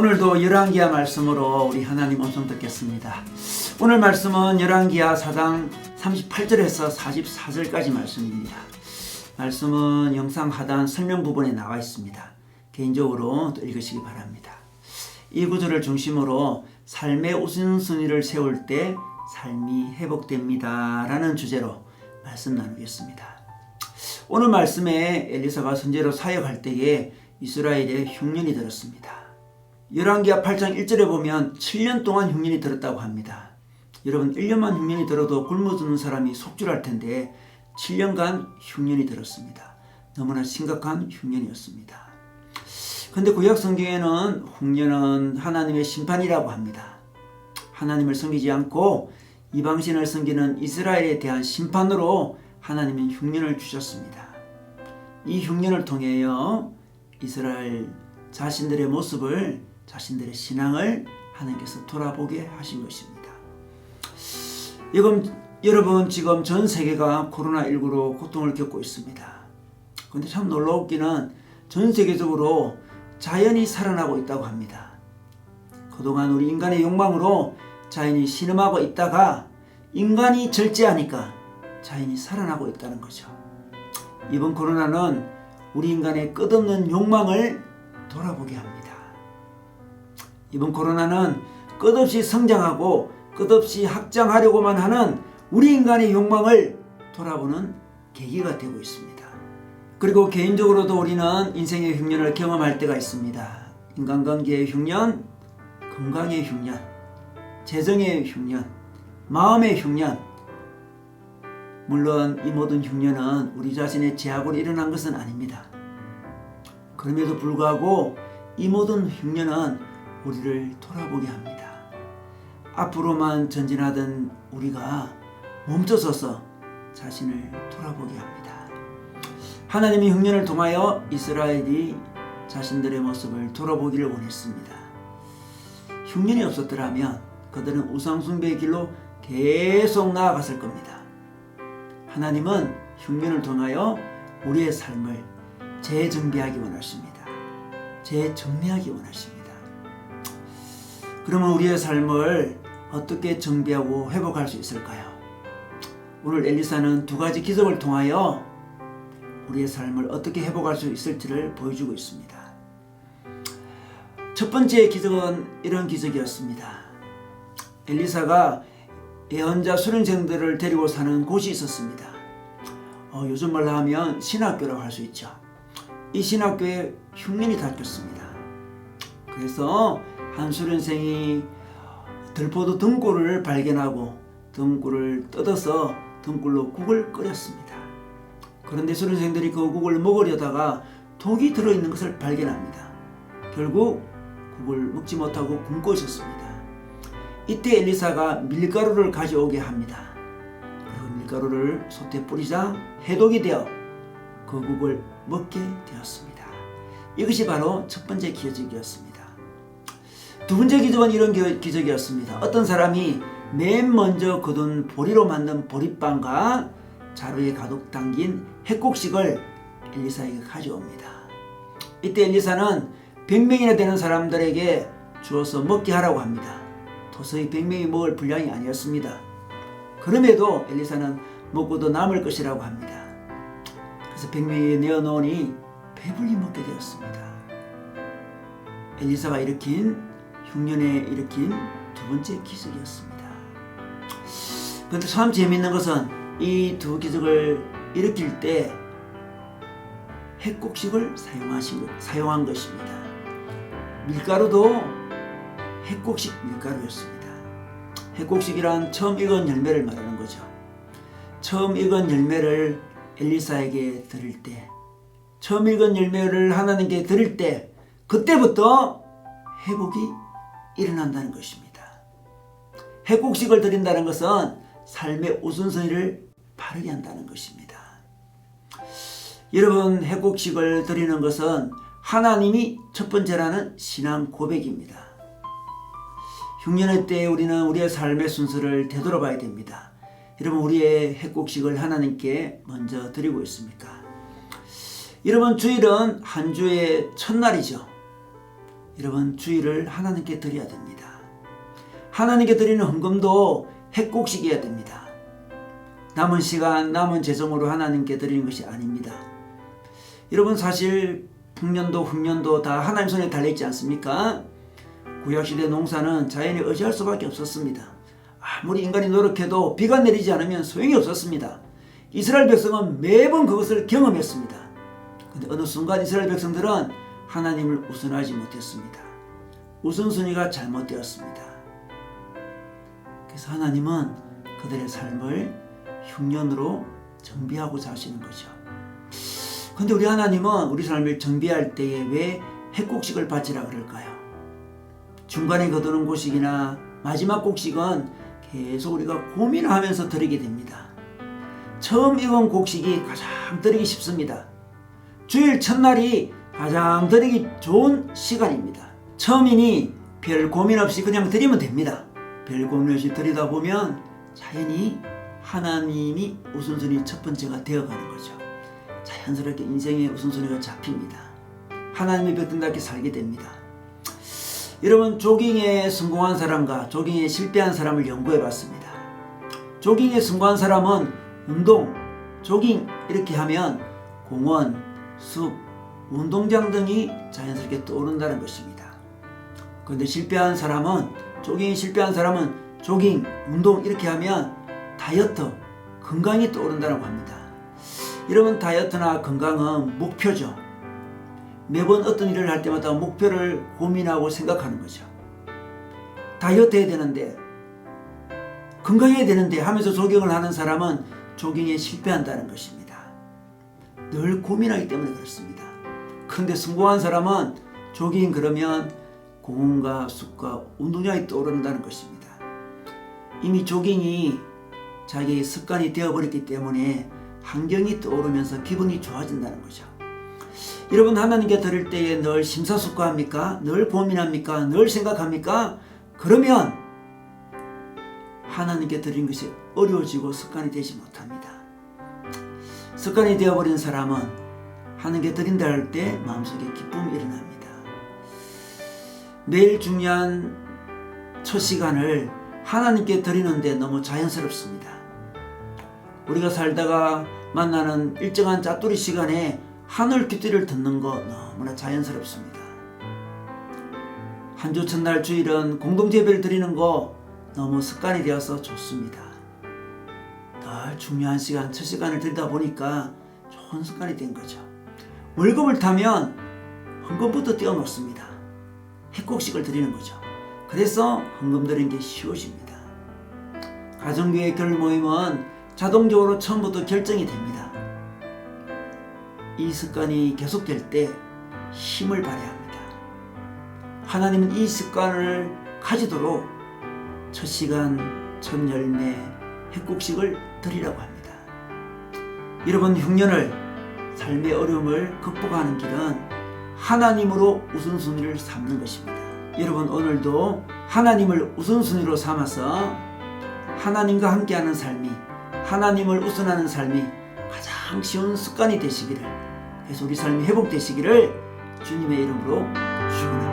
오늘도 열왕기하 말씀으로 우리 하나님 음성 듣겠습니다. 오늘 말씀은 열왕기하 4장 38절에서 44절까지 말씀입니다. 말씀은 영상 하단 설명 부분에 나와 있습니다. 개인적으로 또 읽으시기 바랍니다. 이 구절을 중심으로 삶의 우선순위를 세울 때 삶이 회복됩니다. 라는 주제로 말씀 나누겠습니다. 오늘 말씀에 엘리사가 선제로 사역할 때에 이스라엘에 흉년이 들었습니다. 열왕기하 8장 1절에 보면 7년 동안 흉년이 들었다고 합니다. 여러분 1년만 흉년이 들어도 굶어 죽는 사람이 속줄할 텐데 7년간 흉년이 들었습니다. 너무나 심각한 흉년이었습니다. 근데 구약 성경에는 흉년은 하나님의 심판이라고 합니다. 하나님을 섬기지 않고 이방신을 섬기는 이스라엘에 대한 심판으로 하나님은 흉년을 주셨습니다. 이 흉년을 통하여 이스라엘 자신들의 모습을 자신들의 신앙을 하나님께서 돌아보게 하신 것입니다. 여러분, 여러분 지금 전 세계가 코로나19로 고통을 겪고 있습니다. 그런데 참 놀라웠기는 전 세계적으로 자연이 살아나고 있다고 합니다. 그동안 우리 인간의 욕망으로 자연이 신음하고 있다가 인간이 절제하니까 자연이 살아나고 있다는 거죠. 이번 코로나는 우리 인간의 끝없는 욕망을 돌아보게 합니다. 이번 코로나는 끝없이 성장하고 끝없이 확장하려고만 하는 우리 인간의 욕망을 돌아보는 계기가 되고 있습니다. 그리고 개인적으로도 우리는 인생의 흉년을 경험할 때가 있습니다. 인간관계의 흉년, 건강의 흉년, 재정의 흉년, 마음의 흉년. 물론 이 모든 흉년은 우리 자신의 제약으로 일어난 것은 아닙니다. 그럼에도 불구하고 이 모든 흉년은 우리를 돌아보게 합니다. 앞으로만 전진하던 우리가 멈춰서서 자신을 돌아보게 합니다. 하나님이 흉년을 통하여 이스라엘이 자신들의 모습을 돌아보기를 원했습니다. 흉년이 없었더라면 그들은 우상숭배의 길로 계속 나아갔을 겁니다. 하나님은 흉년을 통하여 우리의 삶을 재정비하기 원하십니다. 재정리하기 원하십니다. 그러면 우리의 삶을 어떻게 정비하고 회복할 수 있을까요? 오늘 엘리사는 두 가지 기적을 통하여 우리의 삶을 어떻게 회복할 수 있을지를 보여주고 있습니다. 첫 번째 기적은 이런 기적이었습니다. 엘리사가 예언자 수련생들을 데리고 사는 곳이 있었습니다. 어, 요즘 말로 하면 신학교라고 할 수 있죠. 이 신학교에 흉년이 닥쳤습니다. 그래서 한 수련생이 들포도 등골을 발견하고 등골을 뜯어서 등골로 국을 끓였습니다. 그런데 수련생들이 그 국을 먹으려다가 독이 들어있는 것을 발견합니다. 결국 국을 먹지 못하고 굶고 있었습니다. 이때 엘리사가 밀가루를 가져오게 합니다. 그리고 밀가루를 솥에 뿌리자 해독이 되어 그 국을 먹게 되었습니다. 이것이 바로 첫 번째 기적이었습니다. 두 번째 기적은 이런 기적이었습니다. 어떤 사람이 맨 먼저 거둔 보리로 만든 보리빵과 자루에 가득 담긴 핵곡식을 엘리사에게 가져옵니다. 이때 엘리사는 100명이나 되는 사람들에게 주어서 먹게 하라고 합니다. 도저히 100명이 먹을 분량이 아니었습니다. 그럼에도 엘리사는 먹고도 남을 것이라고 합니다. 그래서 100명에 내어놓으니 배불리 먹게 되었습니다. 엘리사가 일으킨 흉년에 일으킨 두 번째 기적이었습니다. 그런데 참 재미있는 것은 이 두 기적을 일으킬 때 핵곡식을 사용하신 것, 사용한 것입니다. 밀가루도 핵곡식 밀가루였습니다. 핵곡식이란 처음 익은 열매를 말하는 거죠. 처음 익은 열매를 엘리사에게 드릴 때, 처음 익은 열매를 하나님께 드릴 때, 그때부터 회복이 일어난다는 것입니다. 핵곡식을 드린다는 것은 삶의 우선순위를 바르게 한다는 것입니다. 여러분, 핵곡식을 드리는 것은 하나님이 첫 번째라는 신앙 고백입니다. 흉년의 때에 우리는 우리의 삶의 순서를 되돌아봐야 됩니다. 여러분, 우리의 핵곡식을 하나님께 먼저 드리고 있습니까? 여러분, 주일은 한 주의 첫날이죠. 여러분 주일을 하나님께 드려야 됩니다. 하나님께 드리는 헌금도 핵곡식이어야 됩니다. 남은 시간, 남은 재정으로 하나님께 드리는 것이 아닙니다. 여러분 사실 풍년도 흑년도 다 하나님 손에 달려있지 않습니까? 구약시대 농사는 자연에 의지할 수밖에 없었습니다. 아무리 인간이 노력해도 비가 내리지 않으면 소용이 없었습니다. 이스라엘 백성은 매번 그것을 경험했습니다. 근데 어느 순간 이스라엘 백성들은 하나님을 우선하지 못했습니다. 우선순위가 잘못되었습니다. 그래서 하나님은 그들의 삶을 흉년으로 정비하고자 하시는 거죠. 근데 우리 하나님은 우리 삶을 정비할 때에 왜 핵곡식을 바치라 그럴까요? 중간에 거두는 곡식이나 마지막 곡식은 계속 우리가 고민하면서 드리게 됩니다. 처음 익은 곡식이 가장 드리기 쉽습니다. 주일 첫날이 가장 드리기 좋은 시간입니다. 처음이니 별 고민 없이 그냥 드리면 됩니다. 별 고민 없이 드리다 보면 자연히 하나님이 우선순위 첫 번째가 되어가는 거죠. 자연스럽게 인생의 우선순위가 잡힙니다. 하나님의 백성답게 살게 됩니다. 여러분 조깅에 성공한 사람과 조깅에 실패한 사람을 연구해 봤습니다. 조깅에 성공한 사람은 운동, 조깅 이렇게 하면 공원, 숲, 운동장 등이 자연스럽게 떠오른다는 것입니다. 그런데 실패한 사람은 조깅에 실패한 사람은 조깅, 운동 이렇게 하면 다이어트, 건강이 떠오른다고 합니다. 여러분 다이어트나 건강은 목표죠. 매번 어떤 일을 할 때마다 목표를 고민하고 생각하는 거죠. 다이어트 해야 되는데 건강해야 되는데 하면서 조깅을 하는 사람은 조깅에 실패한다는 것입니다. 늘 고민하기 때문에 그렇습니다. 근데 성공한 사람은 조깅 그러면 공원과 숲과 운동장이 떠오른다는 것입니다. 이미 조깅이 자기의 습관이 되어버렸기 때문에 환경이 떠오르면서 기분이 좋아진다는 거죠. 여러분 하나님께 드릴 때에 늘 심사숙고합니까? 늘 고민합니까? 늘 생각합니까? 그러면 하나님께 드린 것이 어려워지고 습관이 되지 못합니다. 습관이 되어버린 사람은 하나님께 드린다 할 때 마음속에 기쁨이 일어납니다. 매일 중요한 첫 시간을 하나님께 드리는데 너무 자연스럽습니다. 우리가 살다가 만나는 일정한 짜투리 시간에 하늘 귀띠를 듣는 거 너무나 자연스럽습니다. 한 주 첫날 주일은 공동체 예배를 드리는 거 너무 습관이 되어서 좋습니다. 늘 중요한 시간, 첫 시간을 드리다 보니까 좋은 습관이 된 거죠. 월급을 타면 헌금부터 떼어놓습니다. 핵곡식을 드리는 거죠. 그래서 헌금 드리는 게 쉬워집니다. 가정교회 결 모임은 자동적으로 처음부터 결정이 됩니다. 이 습관이 계속될 때 힘을 발휘합니다. 하나님은 이 습관을 가지도록 첫 시간, 첫 열매, 핵곡식을 드리라고 합니다. 여러분 흉년을 삶의 어려움을 극복하는 길은 하나님으로 우선순위를 삼는 것입니다. 여러분 오늘도 하나님을 우선순위로 삼아서 하나님과 함께하는 삶이 하나님을 우선하는 삶이 가장 쉬운 습관이 되시기를 그래서 삶이 회복되시기를 주님의 이름으로 축원합니다.